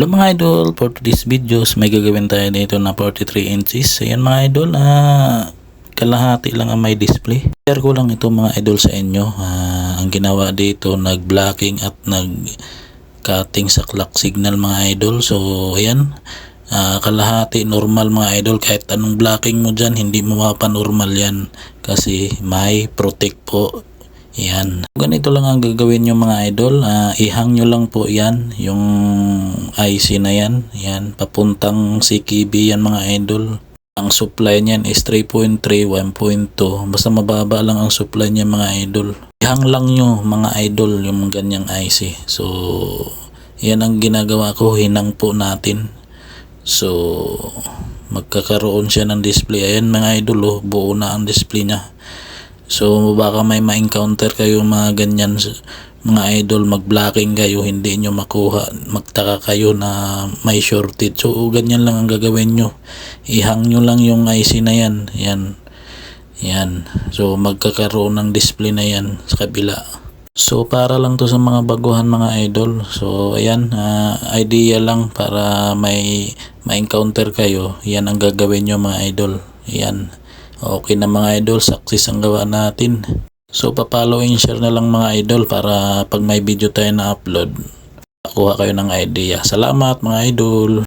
Hello mga idol, for today's videos may gagawin tayo dito na 43 inches. Ayan mga idol, ah, kalahati lang ang may display. Share ko lang ito mga idol sa inyo. Ah, ang ginawa dito, nag-blocking at nag-cutting sa clock signal mga idol. So ayan, ah, kalahati normal mga idol. Kahit anong blocking mo dyan, hindi mo mapanormal yan. Kasi may protect po yan. Ganito lang ang gagawin nyo mga idol. Ah, ihang nyo lang po yan. Yung IC na yan. Yan. Papuntang CKB yan mga idol. Ang supply niyan is 3.3, 1.2. Basta mababa lang ang supply niya mga idol. Ihang lang nyo mga idol yung ganyang IC. So, yan ang ginagawa ko. Hinang po natin. So, magkakaroon siya ng display. Ayan mga idol, oh, buo na ang display niya. So baka may ma-encounter kayo mga ganyan mga idol mag-blocking kayo hindi nyo makuha magtaka kayo na may shortage. So ganyan lang ang gagawin nyo. Ihang nyo lang yung IC na yan. Yan. Yan. So magkakaroon ng display na yan sa kabila. So para lang to sa mga baguhan mga idol. So ayan ah, idea lang para may ma-encounter kayo. Yan ang gagawin nyo mga idol. Yan Okay na mga idol, success ang gawa natin. So papalo and share na lang mga idol para pag may video tayo na upload, nakuha kayo ng idea. Salamat mga idol!